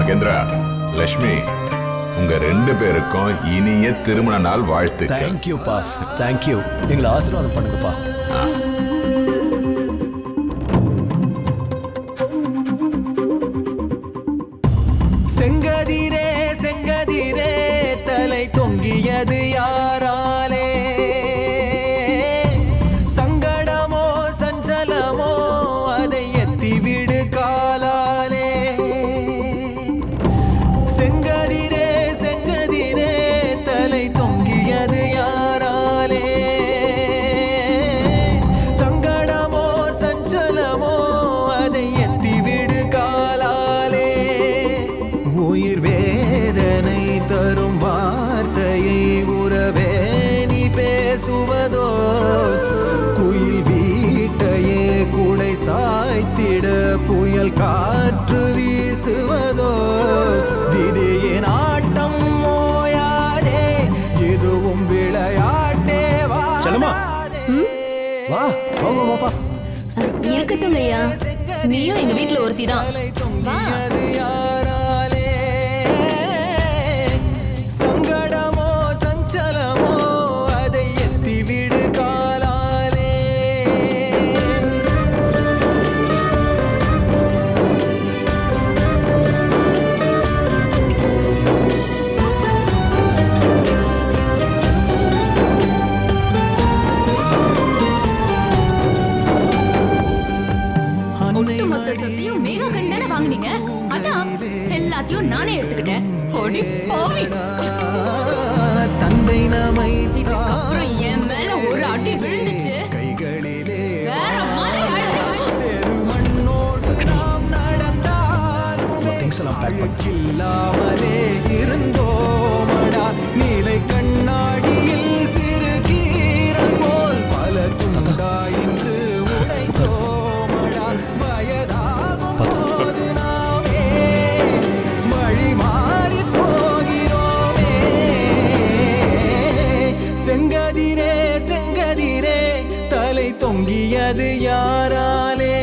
நாகேந்திரா லக்ஷ்மி உங்க ரெண்டு பேருக்கும் இனிய திருமண நாள் வாழ்த்துக்கள். தேங்க்யூப்பா தேங்க்யூ எங்களை ஆசீர்வாதம் பண்ணுங்கப்பா. பேசுவதோ? குயில் வீட்டையே குடை சாய்த்திட புயல் காற்று வீசுவதோ? விதியின் ஆட்டம் ஓயாதே எதுவும் விளையாட்டே. வா வா வா, இருக்கட்டும் ஐயா. நீயும் எங்க வீட்ல ஒருத்தி தான் எல்லாத்தையும் நானே எடுத்துக்கிட்டேன். ஓடி போவி. தந்தை நமை இதுக்கப்புறம் என் மேல ஒரு அடி விழுந்துச்சு. கைகளிலே வேற மாதிரி நாம் நடந்தாலும் எல்லாம் பேக் பண்ணு கதிரே தலை தொங்கியது யாராலே?